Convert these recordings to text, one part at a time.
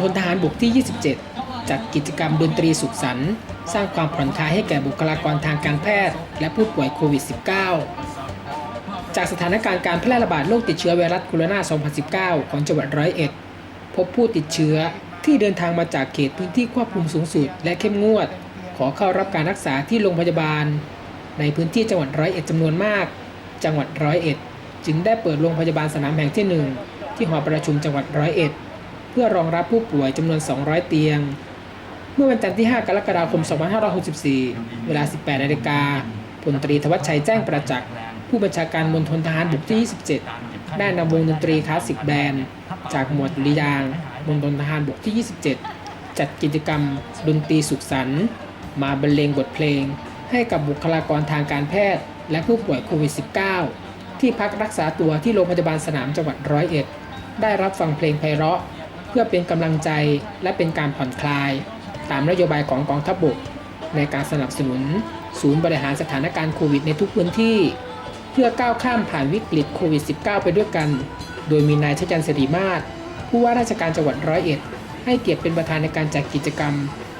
พลทหารบกที่ 27 จัดกิจกรรมดนตรีสุขสันต์สร้างความผ่อนคลายให้แก่บุคลากรทางการแพทย์ และผู้ป่วยโควิด -19 จากสถานการณ์การแพร่ระบาดโรคติดเชื้อไวรัสโคโรนา 2019 ของจังหวัดร้อยเอ็ดพบผู้ติดเชื้อที่เดินทางมาจากเขตพื้นที่ควบคุมสูงสุด และเข้มงวด ขอเข้ารับการรักษาที่โรงพยาบาล ในพื้นที่จังหวัดร้อยเอ็ดจำนวนมาก จังหวัดร้อยเอ็ดจึงได้เปิดโรงพยาบาลสนามแห่งที่หนึ่งที่หอประชุมจังหวัดร้อยเอ็ด เพื่อรองรับผู้ป่วยจำนวน 200 เตียง เมื่อวันจันทร์ที่ 5 กรกฎาคม 2564 เวลา 18 นาฬิกาพลตรีธวัชชัยแจ้งประจักษ์ผู้บัญชาการมณฑลทหารบกที่ 27 ได้นำวงดนตรีคลาสสิกแบนด์ จากหมวดดุริยางมณฑลทหารบกที่ 27 จัดกิจกรรมดนตรีสุขสันต์มาบรรเลงบทเพลง ให้กับบุคลากรทางการแพทย์ และผู้ป่วยโควิด -19 ที่พักรักษาตัวที่โรงพยาบาลสนามจังหวัดร้อยเอ็ด ได้รับฟังเพลงไพเราะ เพื่อเป็นกำลังใจและเป็นการผ่อนคลาย ตามนโยบายของกองทัพบก ในการสนับสนุน ศูนย์บริหารสถานการณ์โควิดในทุกพื้นที่ เพื่อก้าวข้ามผ่านวิกฤตโควิด -19 ไปด้วยกัน โดยมีนายชจันทร์สิริมาศผู้ว่าราชการจังหวัดร้อยเอ็ด ให้เกียรติเป็นประธานในการจัดกิจกรรม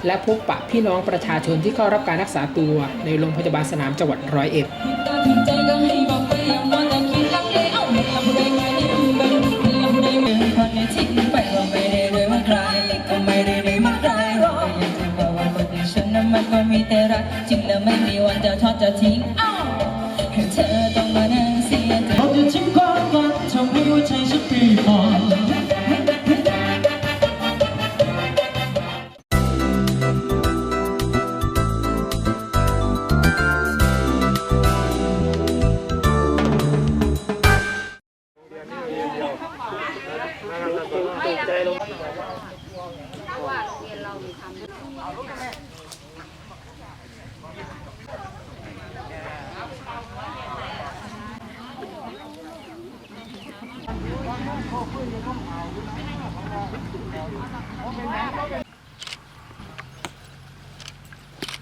และพบปะพี่น้องประชาชนที่เข้ารับการรักษาตัวในโรงพยาบาลสนามจังหวัดร้อยเอ็ด มันก็มีแต่รักจริงแล้วไม่มีวันจะทอดจะทิ้ง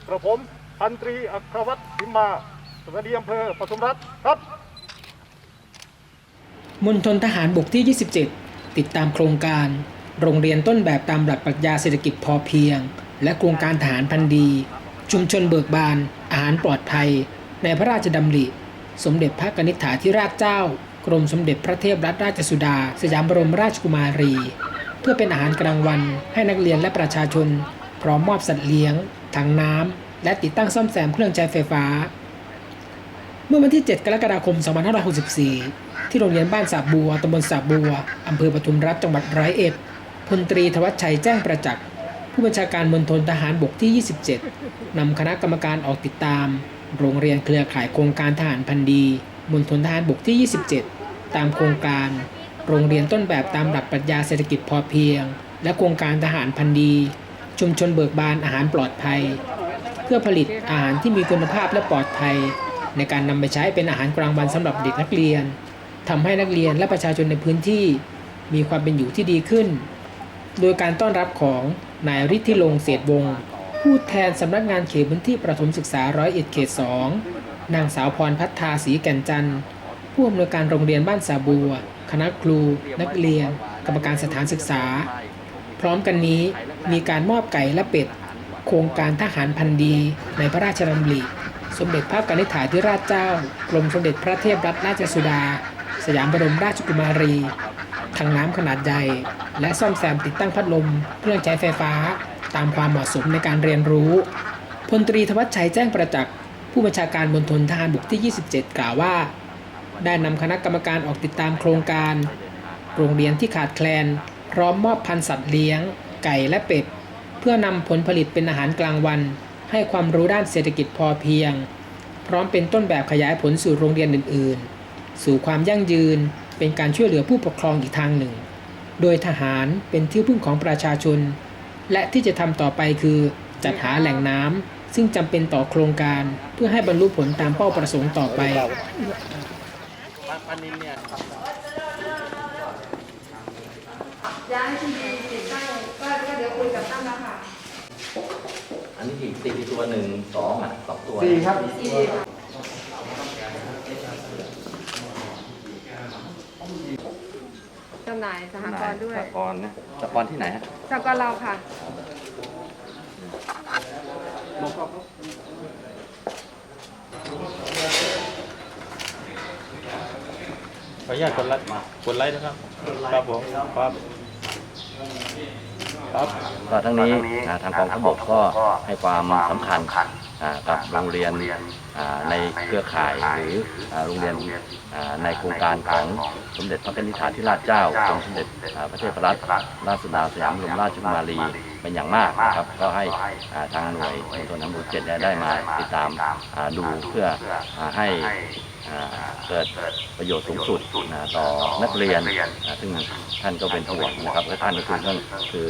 กระผมพันตรีอัครวัตรพิมมาสวัสดีอำเภอปทุมรัฐครับมณฑลทหารบกที่ 27 ติดตามโครงการ โรงเรียนต้นแบบตามหลักปรัชญาเศรษฐกิจพอเพียง และโครงการทหารพันธุ์ดี ชุมชนเบิกบาน อาหารปลอดภัย ในพระราชดำริ สมเด็จพระกนิษฐาธิราชเจ้า กรมสมเด็จพระเทพรัตนราชสุดา สยามบรมราชกุมารี เพื่อเป็นอาหารกลางวันให้นักเรียนและประชาชน พร้อมมอบสัตว์เลี้ยง ถังน้ำ และติดตั้งซ่อมแซมเครื่องใช้ไฟฟ้า เมื่อวันที่ 7 กรกฎาคม 2564 ที่โรงเรียนบ้านสาบัวตำบลสาบัวอำเภอปทุมรัฐจังหวัดร้อยเอ็ดพลตรีธวัชชัยแจ้งประจักษ์ผู้บัญชาการมณฑลทหารบกที่ 27 นำคณะกรรมการออกติดตาม โรงเรียนเครือข่ายโครงการทหารพันธีมณฑลทหารบกที่ 27 ตามโครงการ โรงเรียนต้นแบบตามหลักปรัชญาเศรษฐกิจพอเพียง และโครงการทหารพันธี ชุมชนเบิกบานอาหารปลอดภัย เพื่อผลิตอาหารที่มีคุณภาพและปลอดภัย ในการนำไปใช้เป็นอาหารกลางวันสำหรับเด็กนักเรียนทำให้นักเรียนและประชาชนในพื้นที่ มีความเป็นอยู่ที่ดีขึ้น โดยการต้อนรับของนายฤทธิลงเศษวงศ์ผู้แทนสำนักงานเขตพื้นที่ประถมศึกษาร้อยเอ็ดเขตสองนางสาวพรพัฒนาศรีแก่นจันทร์ผู้อำนวยการโรงเรียนบ้านสาบัว คณะครู นักเรียน กรรมการสถานศึกษา พร้อมกันนี้มีการมอบไก่และเป็ด โครงการทหารพันธีในพระราชดำริ สมเด็จพระกนิษฐาธิราชเจ้ากรมสมเด็จพระเทพรัตนราชสุดา สยามบรมราชกุมารีถังน้ำขนาดใหญ่ และซ่อมแซมติดตั้งพัดลม เครื่องใช้ไฟฟ้า ตามความเหมาะสมในการเรียนรู้พลตรีธวัชชัยแจ้งประจักษ์ผู้บัญชาการมณฑลทหารบกที่ 27 กล่าวว่า ได้นำคณะกรรมการออกติดตามโครงการ โรงเรียนที่ขาดแคลน พร้อมมอบพันธุ์สัตว์เลี้ยง ไก่และเป็ด เพื่อนำผลผลิตเป็นอาหารกลางวัน ให้ความรู้ด้านเศรษฐกิจพอเพียง พร้อมเป็นต้นแบบขยายผลสู่โรงเรียนอื่น ๆ สู่ความยั่งยืนเป็นการช่วยเหลือผู้ปกครองอีกทางหนึ่ง โดยทหารเป็นที่พึ่งของประชาชน และที่จะทำต่อไปคือจัดหาแหล่งน้ำซึ่งจำเป็นต่อโครงการ เพื่อให้บรรลุผลตามเป้าประสงค์ต่อไป ย้ายที่ดีติดตั้งก็ก็เดี๋ยวคุยกับตั้มแล้วค่ะอันนี้อีกตีตัวหนึ่งสองอะสองตัวสี่ครับสี่ค่ะจำหน่ายสหกรณ์ด้วยสหกรณ์นะสหกรณ์ที่ไหนฮะสหกรณ์เราค่ะขออนุญาตกดไลค์กดไลค์นะครับ ครับผมครับ ครับก็ทั้งนี้อ่าทางกองทัพบกก็ให้ความสำคัญอ่ากับโรงเรียนอ่า ในเครือข่ายหรือโรงเรียนในโครงการของสมเด็จพระนิธิาธิราชเจ้ากรมสมเด็จพระเทพรัตนราชสุดาสยามบรมราชกุมารีเป็นอย่างมากนะครับก็ให้ทางหน่วยมณฑลทหารบกเจ็ดได้มาติดตามดูเพื่อให้เกิดประโยชน์สูงสุดต่อนักเรียน ซึ่งท่านก็เป็นห่วงนะครับและท่านก็คือก็คือ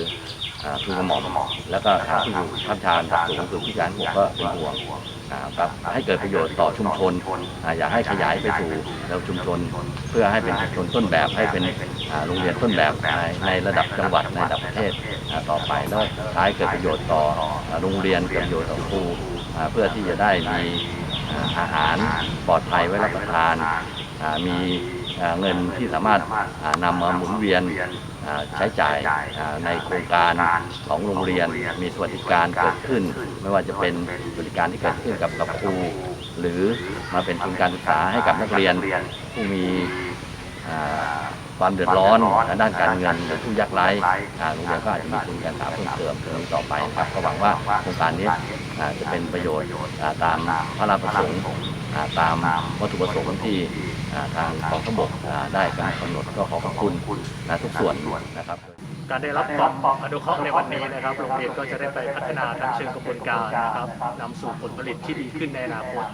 อ่าคือกระหม่อมแล้วก็ทางผู้ข้ามชานสูงคือผู้การบกก็เป็นห่วง ให้เกิดประโยชน์ต่อชุมชน อยากให้ขยายไปสู่แล้วชุมชน เพื่อให้เป็นชุมชนต้นแบบให้เป็นโรงเรียนต้นแบบในในระดับจังหวัดในระดับประเทศต่อไปแล้วท้ายเกิดประโยชน์ต่อโรงเรียนเกิดประโยชน์ต่อครูเพื่อที่จะได้มีอาหารปลอดภัยไว้รับประทานมี เงินที่สามารถนำมาหมุนเวียนใช้จ่ายในโครงการของโรงเรียนมีสวัสดิการเกิดขึ้น ไม่ว่าจะเป็นสวัสดิการที่เกิดขึ้นกับกับครู หรือมาเป็นทุนการศึกษาให้กับนักเรียนผู้มี ความเดือดร้อนทางด้านการเงินหรือผู้ยากไร้อ่าโรงเรียนก็อาจจะมีทุนการศึกษาเพิ่มเติมตรงนี้ต่อไปนะครับก็หวังว่าโครงการนี้อ่าจะเป็นประโยชน์อ่าตามพระราชประสงค์อ่าตามวัตถุประสงค์ที่อ่าทางกองทัพบกอ่าได้กำหนดก็ขอขอบคุณนะทุกส่วนนะครับ การได้รับความอนุเคราะห์ในวันนี้นะครับ โรงเรียนก็จะได้ไปพัฒนาทางเชิงกระบวนการนะครับนำสู่ผลผลิตที่ดีขึ้นในอนาคต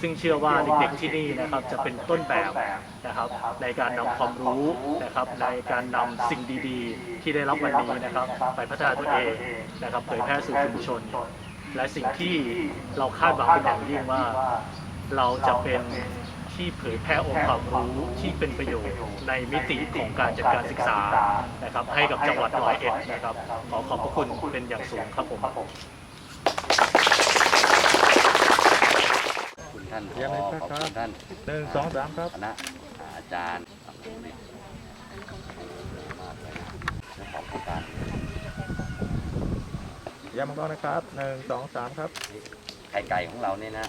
ซึ่งเชื่อว่าเด็กๆที่นี่นะครับจะเป็นต้นแบบนะครับในการนำความรู้นะครับในการนำสิ่งดีๆ ที่ได้รับวันนี้นะครับ ไปพัฒนาตัวเองนะครับเผยแพร่สู่ชุมชน และสิ่งที่เราคาดหวังเป็นอย่างยิ่งว่า เราจะเป็น ที่เผยแพร่องค์ความรู้ที่เป็นประโยชน์ในมิติของการจัดการศึกษานะครับ ให้กับจังหวัดร้อยเอ็ดนะครับ ขอขอบพระคุณเป็นอย่างสูงครับผมคุณท่านผเยี่ยมเลยครับขอบคุณท่านหนึ่งสองสามครับคณะอาจารย์ของโครงการเยี่ยมมากๆนะครับหนึ่งสองสามครับไข่ไก่ของเราเนี่ยนะ